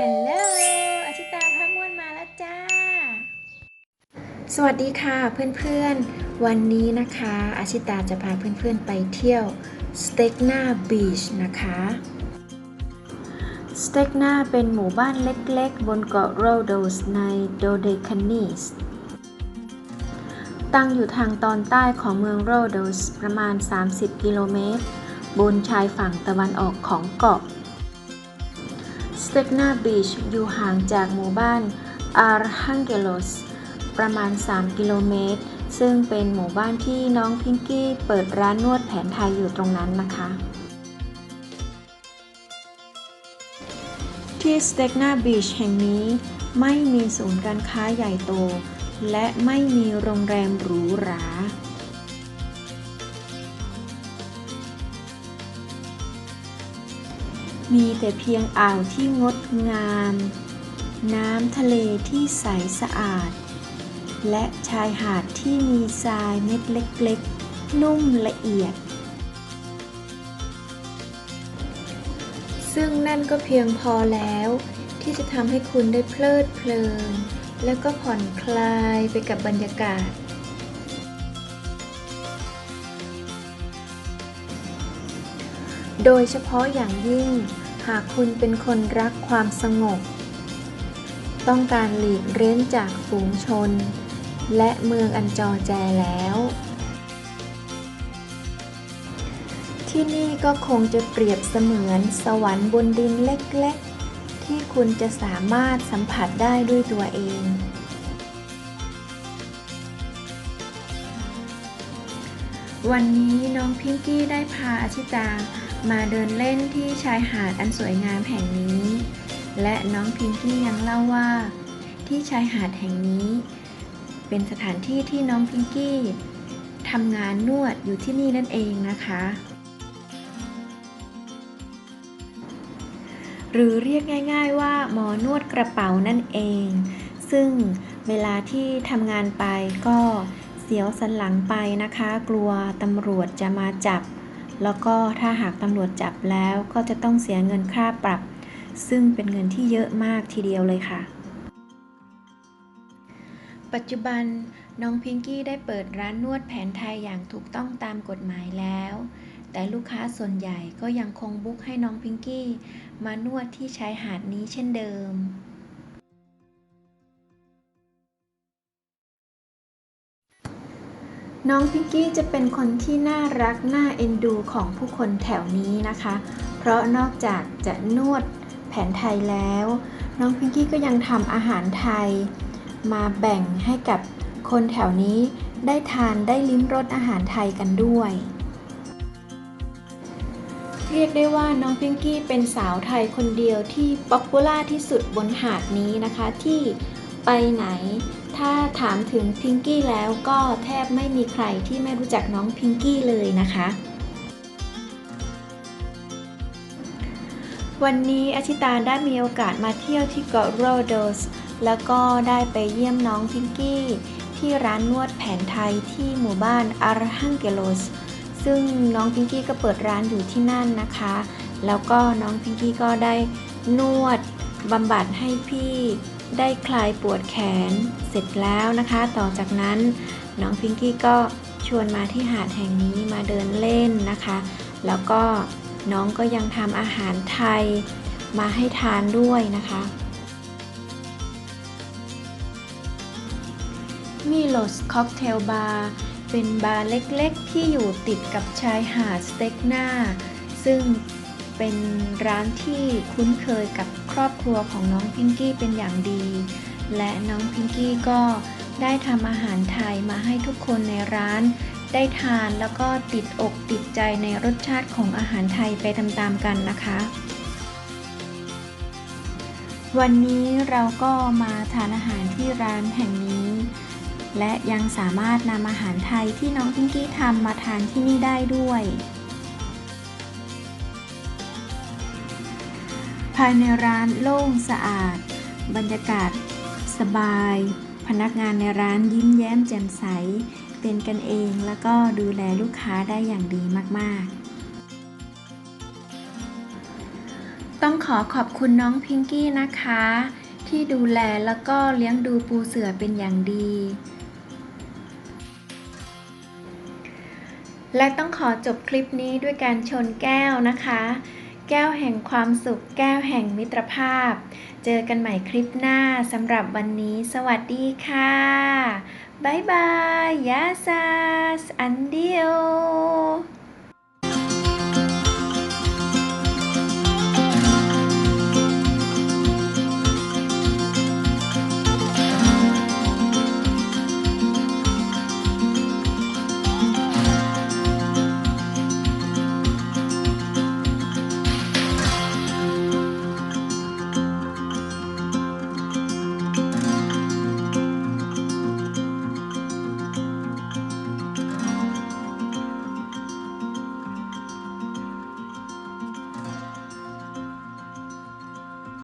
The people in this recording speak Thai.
ฮัลโหลอาชิตาพักม่วนมาแล้วจ้า สวัสดีค่ะเพื่อนๆ วันนี้นะคะอาชิตาจะพาเพื่อนๆไปเที่ยวสเต็กนาบีชนะคะสเต็กนาเป็นหมู่บ้านเล็กๆ บนเกาะโรโดสในโดเดคานีสตั้งอยู่ทางตอนใต้ของเมืองโรโดสประมาณ 30 กิโลเมตร บนชายฝั่งตะวันออกของเกาะส เต็กนาบีชอยู่ห่างจากหมู่บ้านอาร์ฮังเกโลสประมาณ 3 กิโลเมตร ซึ่งเป็นหมู่บ้านที่น้องพิงกี้เปิดร้านนวดแผนไทยอยู่ตรงนั้นนะคะ ที่สเต็กนาบีชแห่งนี้ไม่มีศูนย์การค้าใหญ่โต และไม่มีโรงแรมหรูหรา มีแต่เพียงอ่าวที่งดงาม น้ำทะเลที่ใสสะอาด และชายหาดที่มีทรายเม็ดเล็กๆ นุ่มละเอียด ซึ่งนั่นก็เพียงพอแล้ว ที่จะทำให้คุณได้เพลิดเพลิน แล้วก็ผ่อนคลายไปกับบรรยากาศโดยเฉพาะอย่างยิ่งากคุณเป็นคนรักความสงบ ต้องการหลีกเร้นจากฝูงชน และเมืองอันจอแจแล้ว ที่นี่ก็คงจะเปรียบเสมือนสวรรค์บนดินเล็กๆ ที่คุณจะสามารถสัมผัสได้ด้วยตัวเองวันนี้น้องพิงกี้ได้พาอาชิตา มาเดินเล่นที่ชายหาดอันสวยงามแห่งนี้ และน้องพิงกี้ยังเล่าว่า ที่ชายหาดแห่งนี้ เป็นสถานที่ที่น้องพิงกี้ทำงานนวดอยู่ที่นี่นั่นเองนะคะ หรือเรียกง่าย ๆว่าหมอนวดกระเป๋านั่นเอง ซึ่งเวลาที่ทำงานไปก็เสียวสันหลังไปนะคะ กลัวตำรวจจะมาจับ แล้วก็ถ้าหากตำรวจจับแล้วก็จะต้องเสียเงินค่าปรับ ซึ่งเป็นเงินที่เยอะมากทีเดียวเลยค่ะ ปัจจุบันน้องพิงกี้ได้เปิดร้านนวดแผนไทยอย่างถูกต้องตามกฎหมายแล้ว แต่ลูกค้าส่วนใหญ่ก็ยังคงบุ๊กให้น้องพิงกี้ มานวดที่ชายหาดนี้เช่นเดิม น้องพิงกี้จะเป็นคนที่น่ารักน่าเอ็นดูของผู้คนแถวนี้นะคะ เพราะนอกจากจะนวดแผนไทยแล้ว น้องพิงกี้ก็ยังทำอาหารไทย มาแบ่งให้กับคนแถวนี้ได้ทานได้ลิ้มรสอาหารไทยกันด้วย เรียกได้ว่าน้องพิงกี้เป็นสาวไทยคนเดียวที่ป๊อปปูล่าที่สุดบนหาดนี้นะคะที่ไปไหน ถ้าถามถึงพิงกี้แล้วก็แทบไม่มีใครที่ไม่รู้จักน้องพิงกี้เลยนะคะ วันนี้อาชิตาได้มีโอกาสมาเที่ยวที่เกาะโรโดส แล้วก็ได้ไปเยี่ยมน้องพิงกี้ที่ร้านนวดแผนไทยที่หมู่บ้านอาร์ฮังเกโลส ซึ่งน้องพิงกี้ก็เปิดร้านอยู่ที่นั่นนะคะ แล้วก็น้องพิงกี้ก็ได้นวดบำบัดให้พี่ ได้คลายปวดแขนเสร็จแล้วนะคะ ต่อจากนั้นน้องพิงกี้ก็ชวนมาที่หาดแห่งนี้มาเดินเล่นนะคะ แล้วก็น้องก็ยังทำอาหารไทยมาให้ทานด้วยนะคะ มิโลสค็อกเทลบาร์เป็นบาร์เล็กๆ ที่อยู่ติดกับชายหาดสเต็กนาซึ่ง เป็นร้านที่คุ้นเคยกับครอบครัวของน้องพิงกี้เป็นอย่างดี และน้องพิงกี้ก็ได้ทำอาหารไทยมาให้ทุกคนในร้าน ได้ทานแล้วก็ติดอกติดใจในรสชาติของอาหารไทยไปตามๆกันนะคะ วันนี้เราก็มาทานอาหารที่ร้านแห่งนี้ และยังสามารถนำอาหารไทยที่น้องพิงกี้ทำมาทานที่นี่ได้ด้วยายในร้านโล่งสะอาด บรรยากาศสบาย พนักงานในร้านยิ้มแย้มแจ่มใส เป็นกันเองแล้วก็ดูแลลูกค้าได้อย่างดีมากๆ ต้องขอขอบคุณน้องพิงกี้นะคะ ที่ดูแลแล้วก็เลี้ยงดูปูเสือเป็นอย่างดีและต้องขอจบคลิปนี้ด้วยการชนแก้วนะคะ แก้วแห่งความสุข แก้วแห่งมิตรภาพ เจอกันใหม่คลิปหน้าสำหรับวันนี้ สวัสดีค่ะบายบายยาซาสอันเดียว